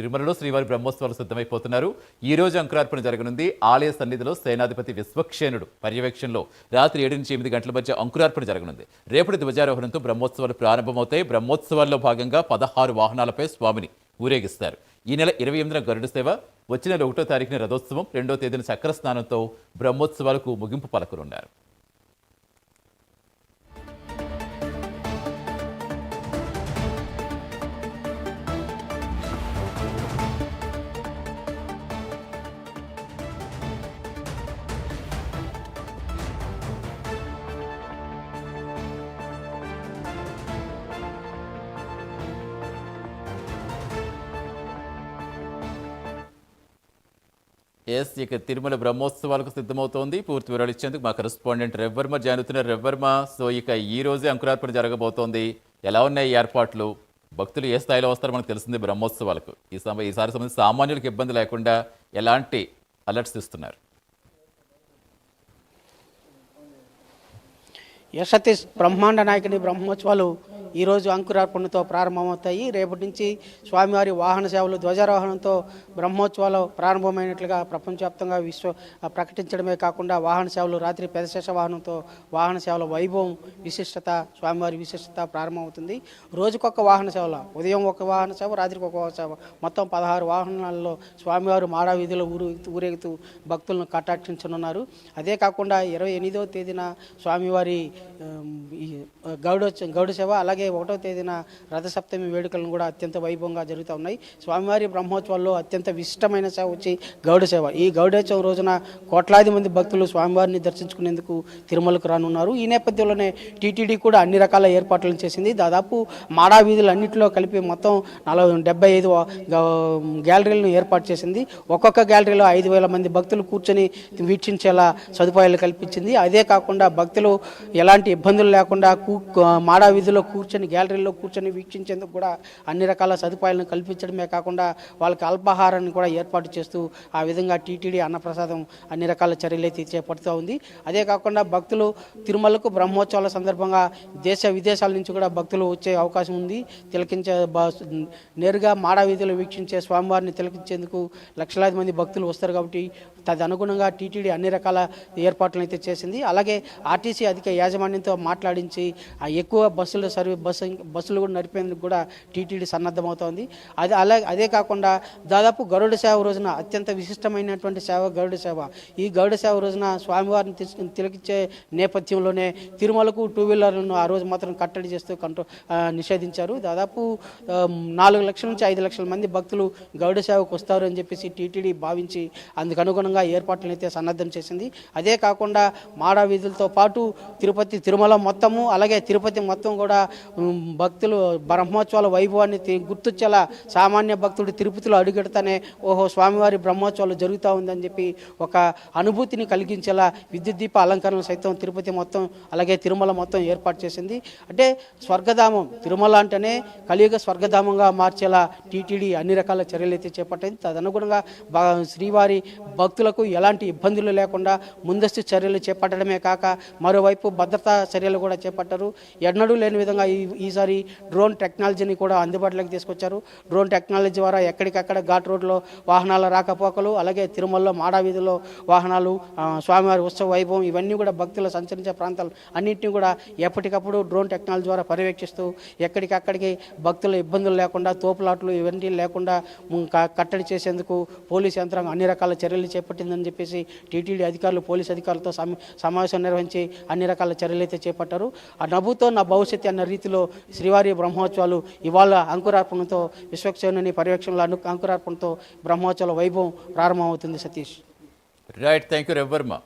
తిరుమలలో శ్రీవారి బ్రహ్మోత్సవాలు సిద్ధమైపోతున్నారు. ఈ రోజు అంకురార్పణ జరగనుంది. ఆలయ సన్నిధిలో సేనాధిపతి విశ్వక్షేణుడు పర్యవేక్షణలో రాత్రి ఏడు నుంచి ఎనిమిది గంటల మధ్య అంకురార్పణ జరగనుంది. రేపటి ధ్వజారోహణంతో బ్రహ్మోత్సవాలు ప్రారంభమవుతాయి. బ్రహ్మోత్సవాల్లో భాగంగా పదహారు వాహనాలపై స్వామిని ఊరేగిస్తారు. ఈ నెల ఇరవై ఎనిమిదిన గరుడ సేవ వచ్చిన నెల ఒకటో తారీఖున రథోత్సవం రెండో తేదీన చక్ర స్నానంతో బ్రహ్మోత్సవాలకు ముగింపు పలకనున్నారు. ఎస్ ఇక తిరుమల బ్రహ్మోత్సవాలకు సిద్ధమవుతోంది. పూర్తి వివరాలు ఇచ్చేందుకు మా కరెస్పాండెంట్ రెవ్వర్మ జానుతున్న రెవ్వర్మ సో ఇక ఈ రోజే అంకురార్పణ జరగబోతోంది. ఎలా ఉన్నాయి ఏర్పాట్లు? భక్తులు ఏ స్థాయిలో వస్తారో మనకు తెలిసింది బ్రహ్మోత్సవాలకు. ఈ సమయం ఈసారి సంబంధించి సామాన్యులకు ఇబ్బంది లేకుండా ఎలాంటి అలర్ట్స్ ఇస్తున్నారు? ఎస్ బ్రహ్మాండ నాయకుని బ్రహ్మోత్సవాలు ఈరోజు అంకురార్పణతో ప్రారంభమవుతాయి. రేపటి నుంచి స్వామివారి వాహన సేవలు ధ్వజారోహణంతో బ్రహ్మోత్సవాలు ప్రారంభమైనట్లుగా ప్రపంచవ్యాప్తంగా విశ్వ ప్రకటించడమే కాకుండా వాహన సేవలు రాత్రి పెదశేష వాహనంతో వాహన సేవల వైభవం విశిష్టత స్వామివారి విశిష్టత ప్రారంభమవుతుంది. రోజుకొక వాహన సేవల ఉదయం ఒక వాహన సేవ రాత్రికి ఒక వాహన సేవ. మొత్తం పదహారు వాహనాలలో స్వామివారు మాడా వీధిలో ఊరు ఊరేగుతూ భక్తులను కటాక్షించనున్నారు. అదే కాకుండా ఇరవై ఎనిమిదవ తేదీన స్వామివారి గౌడ గౌడ సేవ అలాగే ఒకటో తేదీన రథసప్తమి వేడుకలను కూడా అత్యంత వైభవంగా జరుగుతూ ఉన్నాయి. స్వామివారి బ్రహ్మోత్సవాల్లో అత్యంత విశిష్టమైన సేవ వచ్చి గౌడ సేవ. ఈ గౌడోత్సవం రోజున కోట్లాది మంది భక్తులు స్వామివారిని దర్శించుకునేందుకు తిరుమలకు రానున్నారు. ఈ నేపథ్యంలోనే టీటీడీ కూడా అన్ని రకాల ఏర్పాట్లను చేసింది. దాదాపు మాడా వీధులు అన్నింటిలో కలిపి మొత్తం నలభై డెబ్బై ఐదు గ్యాలరీలను ఏర్పాటు చేసింది. ఒక్కొక్క గ్యాలరీలో ఐదు వేల మంది భక్తులు కూర్చొని వీక్షించేలా సదుపాయాలు కల్పించింది. అదే కాకుండా భక్తులు ఎలాంటి ఇబ్బందులు లేకుండా కూ మాడా వీధిలో కూర్చొని కూర్చొని గ్యాలరీలో కూర్చొని వీక్షించేందుకు కూడా అన్ని రకాల సదుపాయాలను కల్పించడమే కాకుండా వాళ్ళకి అల్పాహారాన్ని కూడా ఏర్పాటు చేస్తూ ఆ విధంగా టీటీడీ అన్నప్రసాదం అన్ని రకాల చర్యలు అయితే చేపడుతూ ఉంది. అదే కాకుండా భక్తులు తిరుమలకు బ్రహ్మోత్సవాల సందర్భంగా దేశ విదేశాల నుంచి కూడా భక్తులు వచ్చే అవకాశం ఉంది. తిలకించే నేరుగా మాడా వీధిలో వీక్షించే స్వామివారిని తిలకించేందుకు లక్షలాది మంది భక్తులు వస్తారు కాబట్టి తదనుగుణంగా టీటీడీ అన్ని రకాల ఏర్పాట్లను అయితే చేసింది. అలాగే ఆర్టీసీ అధిక యాజమాన్యంతో మాట్లాడించి ఆ ఎక్కువ బస్సులు సర్వీ బస్సు బస్సులు కూడా నడిపేందుకు కూడా టీటీడీ సన్నద్ధమవుతోంది. అది అలా అదే కాకుండా దాదాపు గరుడ సేవ రోజున అత్యంత విశిష్టమైనటువంటి సేవ గరుడ సేవ. ఈ గరుడ సేవ రోజున స్వామివారిని తీసుకుని తిలకిచ్చే నేపథ్యంలోనే తిరుమలకు టూ వీలర్లను ఆ రోజు మాత్రం కట్టడి చేస్తూ కంట్రో నిషేధించారు. దాదాపు నాలుగు లక్షల నుంచి ఐదు లక్షల మంది భక్తులు గరుడ సేవకు వస్తారు అని చెప్పేసి టీటీడీ భావించి అందుకు అనుగుణంగా ఏర్పాట్లను అయితే సన్నద్ధం చేసింది. అదే కాకుండా మాడా వీధులతో పాటు తిరుపతి తిరుమల మొత్తము అలాగే తిరుపతి మొత్తం కూడా భక్తులు బ్రహ్మోత్సవాల వైభవాన్ని గుర్తొచ్చేలా సామాన్య భక్తుడు తిరుపతిలో అడుగెడతానే ఓహో స్వామివారి బ్రహ్మోత్సవాలు జరుగుతూ ఉందని చెప్పి ఒక అనుభూతిని కలిగించేలా విద్యుత్ దీప అలంకరణలు సైతం తిరుపతి మొత్తం అలాగే తిరుమల మొత్తం ఏర్పాటు చేసింది. అంటే స్వర్గధామం తిరుమల అంటేనే కలియుగ స్వర్గధామంగా మార్చేలా టీటీడీ అన్ని రకాల చర్యలు అయితే చేపట్టింది. తదనుగుణంగా శ్రీవారి భక్తులకు ఎలాంటి ఇబ్బందులు లేకుండా ముందస్తు చర్యలు చేపట్టడమే కాక మరోవైపు భద్రతా చర్యలు కూడా చేపట్టారు. ఎన్నడూ లేని విధంగా ఈ ఈసారి డ్రోన్ టెక్నాలజీని కూడా అందుబాటులోకి తీసుకొచ్చారు. డ్రోన్ టెక్నాలజీ ద్వారా ఎక్కడికక్కడ ఘాట్ రోడ్లో వాహనాల రాకపోకలు అలాగే తిరుమలలో మాడావీధిలో వాహనాలు స్వామివారి ఉత్సవ వైభవం ఇవన్నీ కూడా భక్తులు సంచరించే ప్రాంతాలు అన్నింటినీ కూడా ఎప్పటికప్పుడు డ్రోన్ టెక్నాలజీ ద్వారా పర్యవేక్షిస్తూ ఎక్కడికక్కడికి భక్తుల ఇబ్బందులు లేకుండా తోపులాట్లు ఇవన్నీ లేకుండా కట్టడి చేసేందుకు పోలీస్ యంత్రాంగం అన్ని రకాల చర్యలు చేపట్టిందని చెప్పేసి టీటీడీ అధికారులు పోలీస్ అధికారులతో సమావేశం నిర్వహించి అన్ని రకాల చర్యలు అయితే చేపట్టారు. ఆ నవ్వుతో నా భవిష్యత్తు అన్న రీతిలో శ్రీవారి బ్రహ్మోత్సవాలు ఇవాళ అంకురార్పణతో విశ్వక్సేనుని పర్యవేక్షణలో అను అంకురార్పణతో బ్రహ్మోత్సవాల వైభవం ప్రారంభమవుతుంది సతీష్. Right thank you రెవ్వర్మ